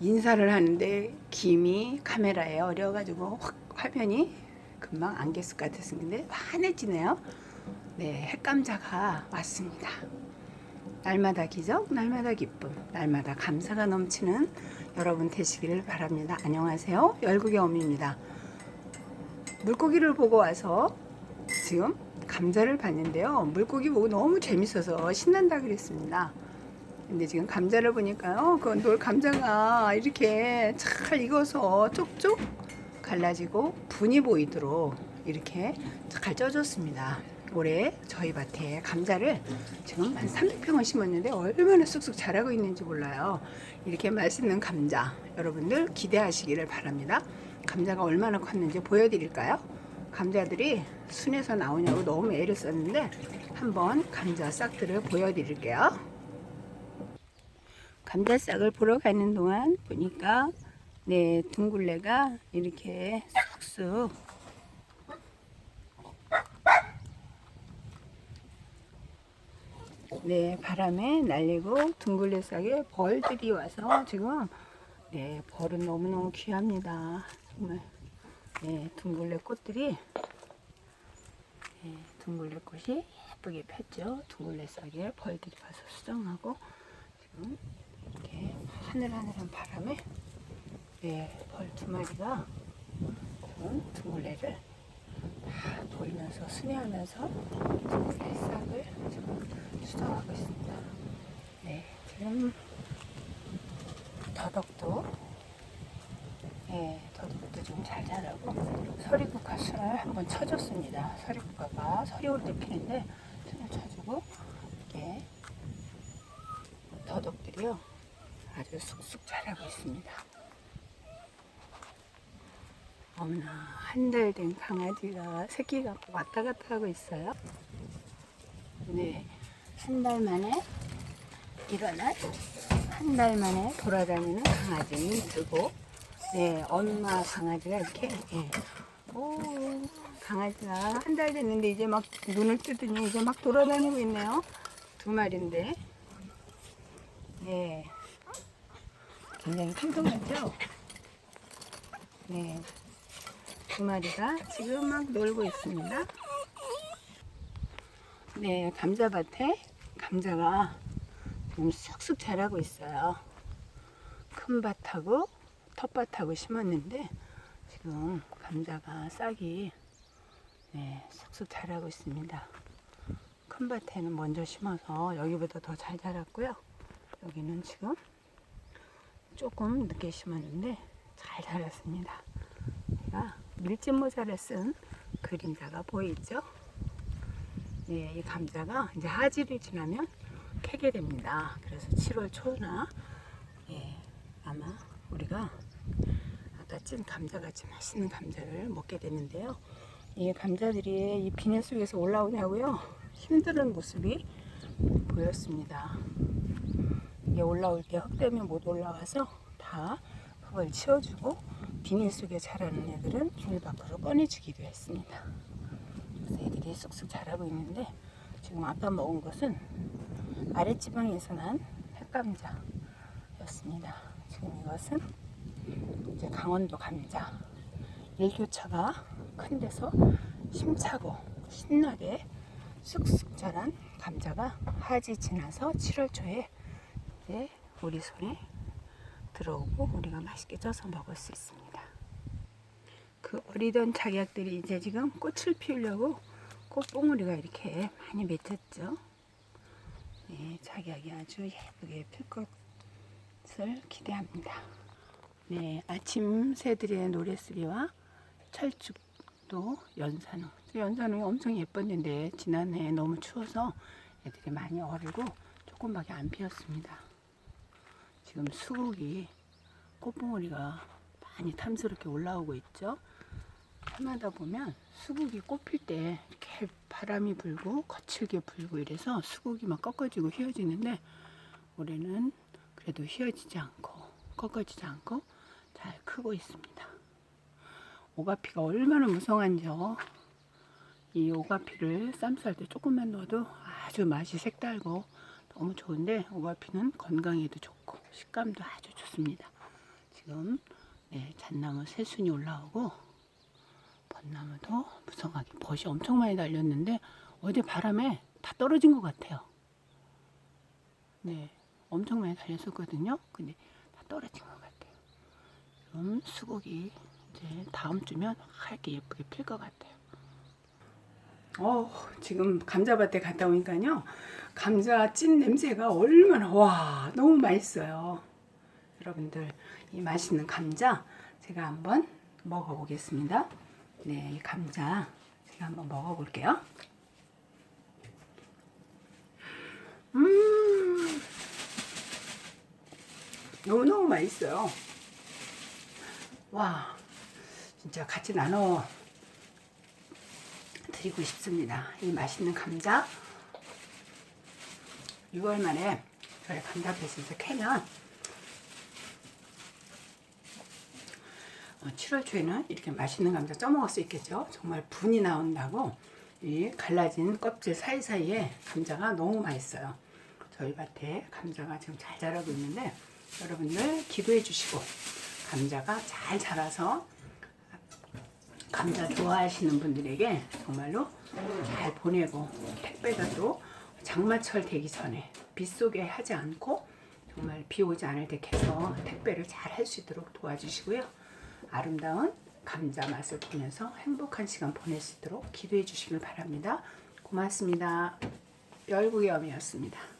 인사를 하는데 김이 카메라에 어려가지고 확 화면이 금방 안개 속 같았는데 환해지네요. 네, 핵감자가 왔습니다. 날마다 기적, 날마다 기쁨, 날마다 감사가 넘치는 여러분 되시기를 바랍니다. 안녕하세요. 열국의 어미입니다. 물고기를 보고 와서 지금 감자를 봤는데요. 물고기 보고 너무 재밌어서 신난다 그랬습니다. 근데 지금 감자를 보니까요. 그 놀 감자가 이렇게 잘 익어서 쪽쪽 갈라지고 분이 보이도록 이렇게 잘 쪄졌습니다. 올해 저희 밭에 감자를 지금 한 300평을 심었는데 얼마나 쑥쑥 자라고 있는지 몰라요. 이렇게 맛있는 감자 여러분들 기대하시기를 바랍니다. 감자가 얼마나 컸는지 보여드릴까요? 감자들이 순에서 나오냐고 너무 애를 썼는데 한번 감자 싹들을 보여드릴게요. 감자 싹을 보러 가는 동안 보니까 네 둥글레가 이렇게 쑥쑥. 네 바람에 날리고 둥글레 싹에 벌들이 와서 지금 네 벌은 너무너무 귀합니다. 정말. 네 둥글레 꽃들이. 네, 둥글레 꽃이 예쁘게 폈죠. 둥글레 싹에 벌들이 와서 수정하고 지금 이렇게 하늘하늘한 바람에 네, 벌두 마리가 둥글레를 다 돌면서 순회하면서 싹을 지금 수정하고 있습니다. 네, 지금 더덕도 네, 더덕도 지금 잘 자라고 서리국화 순을 한번 쳐줬습니다. 서리국화가 서리 올 때 피는데 순을 쳐주고 이게 더덕들이요 아주 쑥쑥 자라고 있습니다. 어머나 한 달 된 강아지가 새끼 갖고 왔다 갔다 하고 있어요. 네, 한 달 만에 일어난 한 달 만에 돌아다니는 강아지는 쓰고 네, 엄마 강아지가 이렇게 예. 오, 강아지가 한 달 됐는데 이제 막 눈을 뜨더니 이제 막 돌아다니고 있네요. 두 마리인데 네, 굉장히 탱탱하죠? 네, 두 마리가 지금 막 놀고 있습니다. 네, 감자밭에 감자가 지금 쑥쑥 자라고 있어요. 큰 밭하고 텃밭하고 심었는데 지금 감자가 싹이 네, 쑥쑥 자라고 있습니다. 큰 밭에는 먼저 심어서 여기보다 더 잘 자랐고요. 여기는 지금 조금 늦게 심었는데 잘 자랐습니다. 제가 밀짚 모자를 쓴 그림자가 보이죠? 네, 이 감자가 이제 하지를 지나면 캐게 됩니다. 그래서 7월 초나 예, 아마 우리가 아까 찐 감자같이 맛있는 감자를 먹게 되는데요. 이 감자들이 이 비닐 속에서 올라오냐고요? 힘든 모습이 보였습니다. 이게 올라올 때흙 때문에 못 올라와서 다 흙을 치워주고 비닐 속에 자라는 애들은 비닐 밖으로 꺼내주기도 했습니다. 그래서 애들이 쑥쑥 자라고 있는데 지금 아까 먹은 것은 아랫지방에서 난 햇감자였습니다. 지금 이것은 이제 강원도 감자 일교차가 큰 데서 심차고 신나게 쑥쑥 자란 감자가 하지 지나서 7월 초에 이제 우리 손에 들어오고 우리가 맛있게 쪄서 먹을 수 있습니다. 그 어리던 작약들이 이제 지금 꽃을 피우려고 꽃봉오리가 이렇게 많이 맺혔죠. 네, 작약이 아주 예쁘게 필 것을 기대합니다. 네, 아침 새들의 노래소리와 철쭉도 연산호. 연산호가 엄청 예뻤는데 지난해 너무 추워서 애들이 많이 어리고 조금밖에 안 피었습니다. 지금 수국이 꽃봉오리가 많이 탐스럽게 올라오고 있죠. 해마다 보면 수국이 꽃필 때 이렇게 바람이 불고 거칠게 불고 이래서 수국이 막 꺾어지고 휘어지는데 올해는 그래도 휘어지지 않고 꺾어지지 않고 잘 크고 있습니다. 오가피가 얼마나 무성한지요. 이 오가피를 쌈쌀 때 조금만 넣어도 아주 맛이 색달고 너무 좋은데 오가피는 건강에도 좋고 식감도 아주 좋습니다. 지금 네, 잣나무 새순이 올라오고 벚나무도 무성하게 벗이 엄청 많이 달렸는데 어제 바람에 다 떨어진 것 같아요. 네, 엄청 많이 달렸었거든요. 근데 다 떨어진 것 같아요. 지금 수국이 이제 다음 주면 하얗게 예쁘게 필 것 같아요. 어, 지금 감자밭에 갔다 오니까요. 감자 찐 냄새가 얼마나 와 너무 맛있어요. 여러분들 이 맛있는 감자 제가 한번 먹어보겠습니다. 네, 이 감자 제가 한번 먹어볼게요. 음, 너무 너무 맛있어요. 와, 진짜 같이 나눠 드리고 싶습니다. 이 맛있는 감자 6월 말에 저희 감자밭에서 캐면 어, 7월 초에는 이렇게 맛있는 감자 쪄먹을 수 있겠죠. 정말 분이 나온다고 이 갈라진 껍질 사이사이에 감자가 너무 맛있어요. 저희 밭에 감자가 지금 잘 자라고 있는데 여러분들 기도해 주시고 감자가 잘 자라서 감자 좋아하시는 분들에게 정말로 잘 보내고 택배가 또 장마철 되기 전에 빗속에 하지 않고 정말 비 오지 않을 때 해서 택배를 잘 할 수 있도록 도와주시고요. 아름다운 감자 맛을 보면서 행복한 시간 보낼 수 있도록 기도해 주시길 바랍니다. 고맙습니다. 열구염이었습니다.